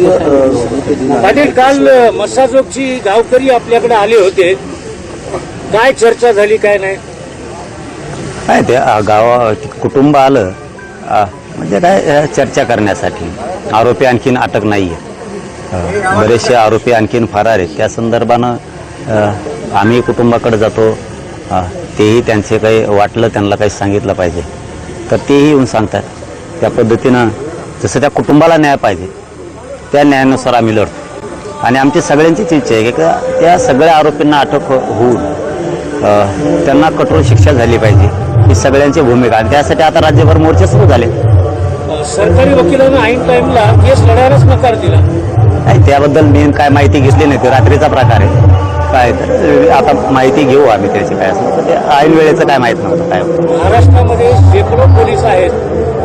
पाटील काल अ, मस्साजोगची गावकरी आपल्याकडे आले होते. काय चर्चा झाली काय नाही? काय ते गावा कुटुंब आलं. म्हणजे काय चर्चा करण्यासाठी. आरोपी आणखीन अटक नाही आहे बरेचसे आरोपी आणखीन फरार आहेत. त्या संदर्भानं आम्ही कुटुंबाकडे जातो. तेही त्यांचे काही वाटलं त्यांना काही सांगितलं पाहिजे. तर तेही येऊन सांगतात. त्या पद्धतीनं जसं त्या कुटुंबाला न्याय पाहिजे. त्या न्यायानुसार आम्ही लढतो. आणि आमची सगळ्यांचीच इच्छा आहे की त्या सगळ्या आरोपींना अटक हो- होऊन त्यांना कठोर शिक्षा झाली पाहिजे ही सगळ्यांची भूमिका. आणि त्यासाठी आता राज्यभर मोर्चे सुरू झाले सरकारी वकिलांना ऐन टाइमला केस लढायलाच नकार दिला. काय त्याबद्दल मी काय माहिती घेतली नाही ते रात्रीचा प्रकार आहे. काय आता माहिती घेऊ आम्ही त्याची काय ते ऐन वेळेचं काय माहीत नव्हतं काय. महाराष्ट्रामध्ये शेकडो पोलीस आहेत.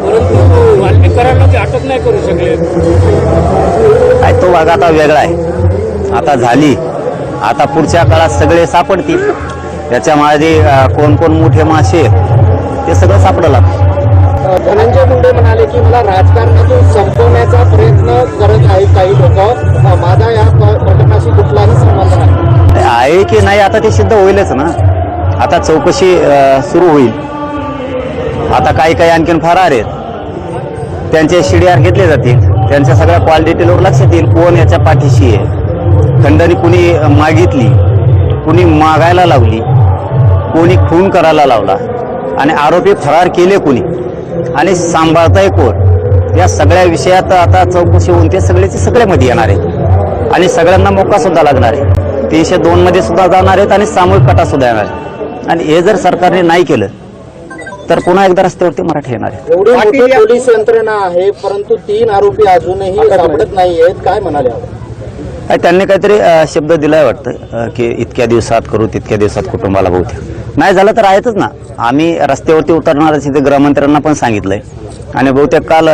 परंतु वाल्मिकरांना ते अटक नाही करू शकले. काय तो भाग आता वेगळा आहे. आता झाली. आता पुढच्या काळात सगळे सापडतील. त्याच्यामागे अ, कोण कोण मोठे मासे ते सगळं सापडलं. धनंजय मुंडे म्हणाले की मला राजकारणातून संपवण्याचा प्रयत्न करत आहेत काही लोक. माझा या घटनाशी कुठलाही संबंध नाही. आहे की नाही आता ते सिद्ध होईलच ना. आता चौकशी सुरू होईल. आता काही काही आणखीन फरार आहेत. त्यांचे शिडीआर घेतले जातील. त्यांच्या सगळ्या कॉल लोक लक्षात येईल कोण याच्या पाठीशी आहे. खंडणी कुणी मागितली कुणी मागायला लावली कोणी खून करायला लावला आणि आरोपी फरार केले कुणी? आणि सांभाळताय कोण? या सगळ्या विषयात आता चौकशी होऊन ते सगळेचे सगळे मध्ये येणार आहेत. आणि सगळ्यांना मोका सुद्धा लागणार आहे. तीनशे दोनमध्ये सुद्धा जाणार आहेत आणि सामूहिक कटा सुद्धा येणार आहे आणि हे जर सरकारने नाही केलं तर पुन्हा एकदा रस्त्यावरती मराठी येणार आहे. एवढी मोठी पोलीस यंत्रणा आहे परंतु तीन आरोपी अजूनही सापडत नाहीयेत काय म्हणाले काय त्यांनी काहीतरी शब्द दिलाय वाटतं की इतक्या दिवसात करू तितक्या दिवसात कुटुंबाला बहुतेक नाही झालं तर आहेतच ना. आम्ही रस्त्यावरती उतरणार तिथे गृहमंत्र्यांना पण सांगितलंय. आणि बहुतेक काल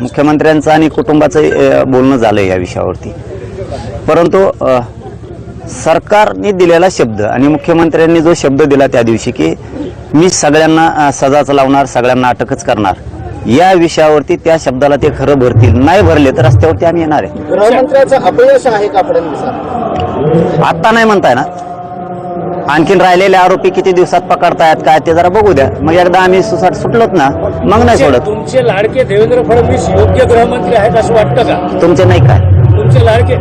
मुख्यमंत्र्यांचं आणि कुटुंबाचं बोलणं झालंय या विषयावरती. परंतु सरकारने दिलेला शब्द आणि मुख्यमंत्र्यांनी जो शब्द दिला त्या दिवशी की मी सगळ्यांना सजाच लावणार सगळ्यांना अटकच करणार. या विषयावरती त्या शब्दाला ते खरं भरतील. नाही भरले तर रस्त्यावरती आम्ही येणार आहे. गृहमंत्र्याचं अपयश आहे का फडणवीसांना आत्ता नाही म्हणताय ना? आणखीन राहिलेले आरोपी किती दिवसात पकडतायत काय ते जरा बघू द्या. मग एकदा आम्ही सुसाट सुटलोत ना मग नाही सोडत. तुमचे लाडके देवेंद्र फडणवीस योग्य गृहमंत्री आहेत असं वाटतं का? तुमचे नाही काय? तुमचे लाडके?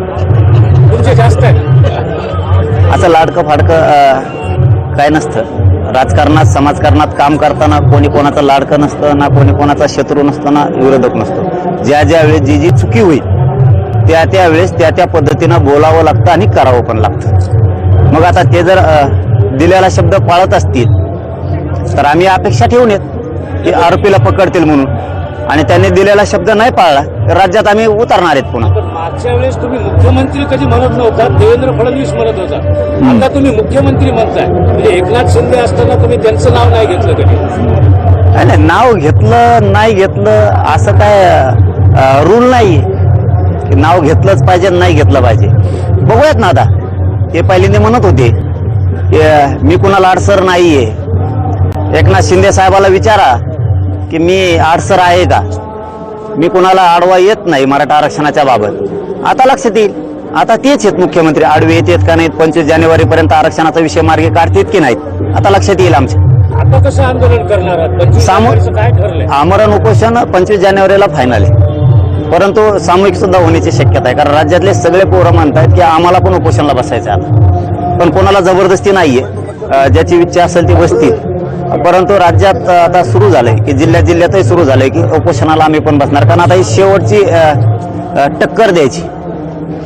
तुमचे जास्त आहेत. असं लाडकं फाडकं काय नसतं. राजकारणात समाजकारणात काम करताना कोणी कोणाचं लाडकं नसतं ना कोणी कोणाचा शत्रू नसतो ना विरोधक नसतो. ज्या ज्या वेळेस जी जी चुकी होईल त्या त्या वेळेस त्या त्या पद्धतीनं बोलावं लागतं आणि करावं पण लागतं. मग आता ते जर दिलेला शब्द पाळत असतील तर आम्ही अपेक्षा ठेवून येत की आरोपीला पकडतील म्हणून. आणि त्यांनी दिलेला शब्द नाही पाळला तर राज्यात आम्ही उतरणार आहेत पुन्हा. मागच्या वेळेस तुम्ही मुख्यमंत्री कधी म्हणत नव्हता देवेंद्र फडणवीस म्हणत होता. आता तुम्ही मुख्यमंत्री म्हणताय. म्हणजे एकनाथ शिंदे असताना तुम्ही त्यांचं नाव नाही घेतलं कधी? नाही नाही, नाव घेतलं नाही घेतलं असं काय रूल नाही की नाव घेतलंच पाहिजे नाही घेतलं पाहिजे. बघूयात ना आता. ते पहिल्यांदा म्हणत होते. की अं, मी कुणाला अडसर नाहीये. एकनाथ शिंदे साहेबाला विचारा. की मी अडसर आहे का? मी कुणाला आडवा येत नाही मराठा आरक्षणाच्या बाबत. आता लक्षात येईल. आता तेच आहेत मुख्यमंत्री. आडवे येतात का नाहीत? पंचवीस जानेवारी पर्यंत आरक्षणाचा विषय मार्गी काढतात की नाहीत? आता लक्षात येईल आमच्या आता कसं आंदोलन करणार काय आमरण उपोषण पंचवीस जानेवारीला फायनल आहे. परंतु सामूहिक सुद्धा होण्याची शक्यता आहे. कारण राज्यातले सगळे पोरं म्हणतायत की आम्हाला पण उपोषणाला बसायचं आता. पण कोणाला जबरदस्ती नाहीये. ज्याची इच्छा असेल ती बसतील. परंतु राज्यात आता सुरू झालंय की जिल्ह्यात जिल्ह्यातही सुरू झालंय की उपोषणाला आम्ही पण बसणार. कारण आता ही शेवटची टक्कर द्यायची.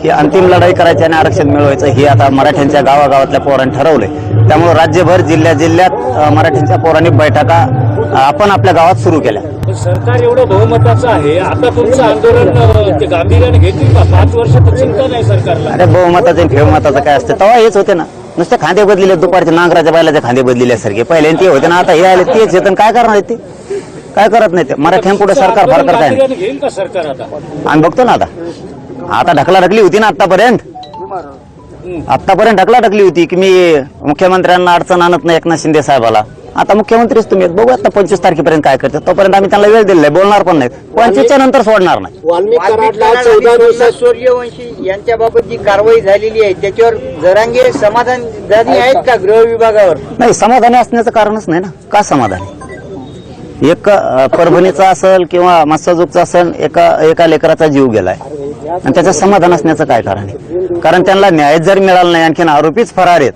ही अंतिम लढाई करायची आणि आरक्षण मिळवायचं हे आता मराठ्यांच्या गावागावातल्या पोरांनी ठरवलंय. त्यामुळे राज्यभर जिल्ह्या जिल्ह्यात मराठ्यांच्या पोरांनी बैठका आपण आपल्या गावात सुरू केल्या. सरकार एवढं बहुमताचं आहे आता तुमचं आंदोलन गांभीर्याने घेतील का? पाच वर्ष चिंता नाही सरकारला. अरे बहुमताचं आणि फेमताचं काय असतं? तेव्हा हेच होते ना. नुसते खांदे बदलिले दुपारचे नांगराच्या बैलाचे खांदे बदलिल्यासारखे पहिले ते होते ना आता हे आले तेच येतं काय करणार ते? काय करत नाही ते? मराठ्यांपुढे सरकार फार आंदोलन करताय गांभीर्याने घेईल का सरकार आता? आम्ही बघतो ना आता. आता ढकला ढकली होती ना आतापर्यंत आतापर्यंत ढकला ढकली होती की मी मुख्यमंत्र्यांना अडचण आणत नाही एकनाथ शिंदे साहेबाला. आता मुख्यमंत्रीच तुम्ही आहेत. बघू आता पंचवीस तारखेपर्यंत काय करतात. तोपर्यंत आम्ही त्यांना वेळ दिलेला आहे. बोलणार पण नाहीत. पंचवीसच्या नंतर सोडणार नाही. वाल्मिक कराडला वाल्मिक चौदा कराड दिवसात सूर्यवंशी यांच्याबाबत जी कारवाई झालेली आहे त्याच्यावर जरांगे समाधान झाली आहेत का गृह विभागावर? नाही समाधानी असण्याचं कारणच नाही ना. का समाधानी? एक अ, परभणीचा असेल किंवा मत्स्यजोगचा असेल एका एका लेकराचा जीव गेलाय. आणि त्याचं समाधान असण्याचं काय कारण आहे? कारण त्यांना न्याय जर मिळाला नाही आणखीन आरोपीच फरार आहेत.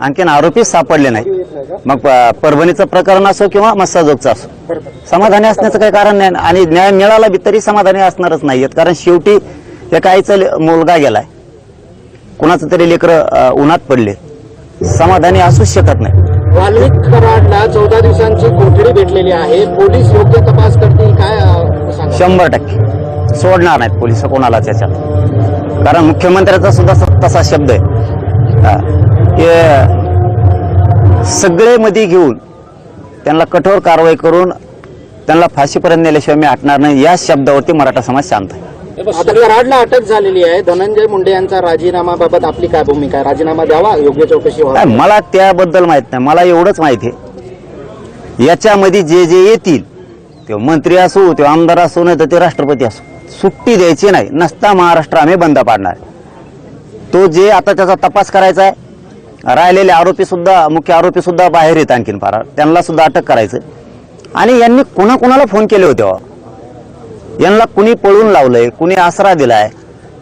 आणखीन आरोपीच सापडले नाही मग प- परभणीचं प्रकरण असो किंवा मत्स्यजोगचं असो. समाधानी असण्याचं काही कारण नाही आणि न्याय मिळाला बी तरी समाधानी असणारच नाहीयेत. कारण शेवटी एका आईचा ले- मुलगा गेलाय. कुणाचं तरी लेकरं उन्हात पडले. समाधानी असूच शकत नाही. वाल्मिक कराडला चौदा दिवसांची कोठडी भेटलेली आहे. पोलीस योग्य तपास करतील काय अं, सांगा? शंभर टक्के. सोडणार नाहीत पोलीस कोणाला त्याच्यात कारण मुख्यमंत्र्याचा सुद्धा स- तसा शब्द आहे. हा. की सगळे मध्ये घेऊन त्यांना कठोर कारवाई करून त्यांना फाशीपर्यंत नेल्याशिवाय मी हटणार नाही. या शब्दावरती मराठा समाज शांत आहे. हे आता कराडला अटक झालेली आहे. धनंजय मुंडे यांचा राजीनामाबाबत आपली काय भूमिका आहे? राजीनामा द्यावा योग्य चौकशी मला त्याबद्दल माहीत नाही. मला एवढंच माहिती आहे. याच्यामध्ये जे जे येतील ते मंत्री असो ते आमदार असो नाही तर ते राष्ट्रपती असो. सुट्टी द्यायची नाही. नसता महाराष्ट्र आम्ही बंद पाडणार. तो जे आता त्याचा तपास करायचा आहे राहिलेले आरोपी सुद्धा मुख्य आरोपी सुद्धा बाहेर येत आणखीन फार त्यांना सुद्धा अटक करायचं. आणि यांनी कुणाकुणाला फोन केले होते हो? यांना कुणी पळून लावलंय कुणी आसरा दिलाय?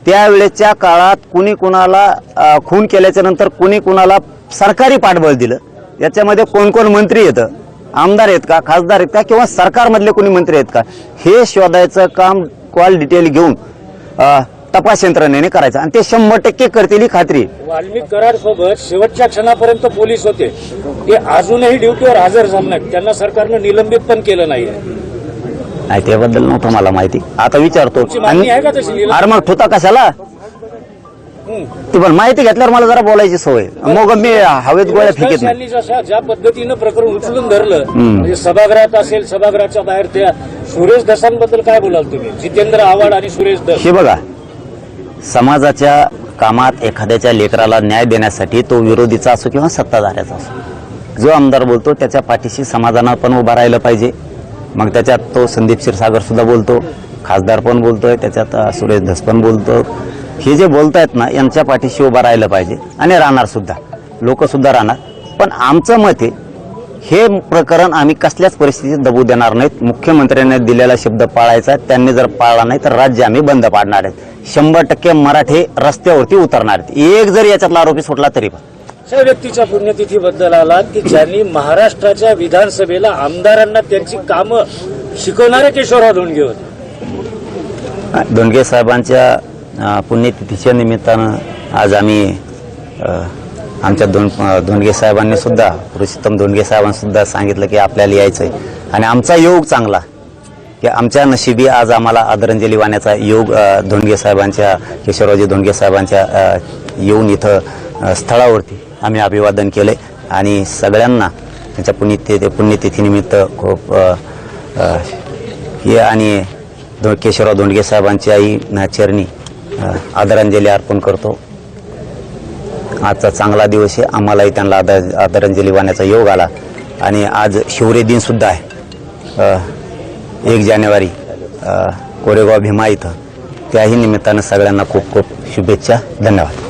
त्यावेळेच्या काळात कुणी कुणाला खून केल्याच्यानंतर कुणी कुणाला सरकारी पाठबळ दिलं? याच्यामध्ये कोण कोण मंत्री येतं? आमदार आहेत का? खासदार आहेत का? किंवा सरकारमधले कोणी मंत्री आहेत का? हे शोधायचं काम कॉल डिटेल घेऊन तपास यंत्रणेने करायचं. आणि ते शंभर टक्के करतील ही खात्री. वाल्मिक कराड सोबत शेवटच्या क्षणापर्यंत पोलीस होते. ते अजूनही ड्युटीवर हजर झाले नाहीत त्यांना सरकारनं निलंबित पण केलं नाहीये. नाही त्याबद्दल नव्हतं मला माहिती. आता विचारतो? अरे मग ठोता कशाला. ती पण माहिती घेतल्यावर मला जरा बोलायची सवय. मग मी हवेत गोळ्या फेकीत नाही. ज्या पद्धतीनं प्रकरण उचलून धरलं. म्हणजे सभागृहात असेल सभागृहाच्या बाहेर त्या सुरेश दसांबद्दल काय बोलाल तुम्ही? जितेंद्र आव्हाड आणि सुरेश दस. हे बघा समाजाच्या कामात एखाद्याच्या लेकराला न्याय देण्यासाठी तो विरोधीचा असो किंवा सत्ताधाऱ्याचा असो जो आमदार बोलतो त्याच्या पाठीशी समाजानं पण उभा राहिलं पाहिजे. मग त्याच्यात तो संदीप क्षीरसागरसुद्धा बोलतो खासदार पण बोलतोय त्याच्यात सुरेश धस पण बोलतो. हे जे बोलत आहेत ना यांच्या पाठीशी उभा राहिलं पाहिजे. आणि राहणारसुद्धा लोकसुद्धा राहणार. पण आमचं मत आहे हे प्रकरण आम्ही कसल्याच परिस्थितीत दबू देणार नाहीत. मुख्यमंत्र्यांनी दिलेला शब्द पाळायचा त्यांनी जर पाळला नाही तर राज्य आम्ही बंद पाडणार आहेत. शंभर टक्के मराठे रस्त्यावरती उतरणार आहेत. एक जर याच्यातला आरोपी सुटला तरी पण. अशा व्यक्तीच्या पुण्यतिथीबद्दल आलात की ज्यांनी महाराष्ट्राच्या विधानसभेला आमदारांना त्यांची कामं शिकवणारे केशवराव धोंडगे होते. दोंडगे साहेबांच्या पुण्यतिथीच्या निमित्तानं आज आम्ही आमच्या दोन अ, धोंडगे साहेबांनी सुद्धा पुरुषोत्तम धोंडगे साहेबांनीसुद्धा सांगितलं की आपल्याला यायचं आहे आणि आमचा योग चांगला. की आमच्या नशिबी आज आम्हाला आदरांजली वाहण्याचा योग अ, धोंडगे साहेबांच्या केशवरावजी धोंडगे साहेबांच्या येऊन इथं स्थळावरती आम्ही अभिवादन केले आणि सगळ्यांना त्यांच्या पुण्यतिथी पुण्यतिथीनिमित्त खूप हे आणि केशवराव धोंडगे साहेबांच्याही आई चरणी आदरांजली अर्पण करतो. आजचा चांगला दिवस आहे. आम्हालाही त्यांना आदर आदरांजली वाहण्याचा योग आला. आणि आज शिवरे दिन सुद्धा आहे. एक जानेवारी कोरेगाव भीमा इथं. त्याही निमित्तानं सगळ्यांना खूप खूप शुभेच्छा. धन्यवाद.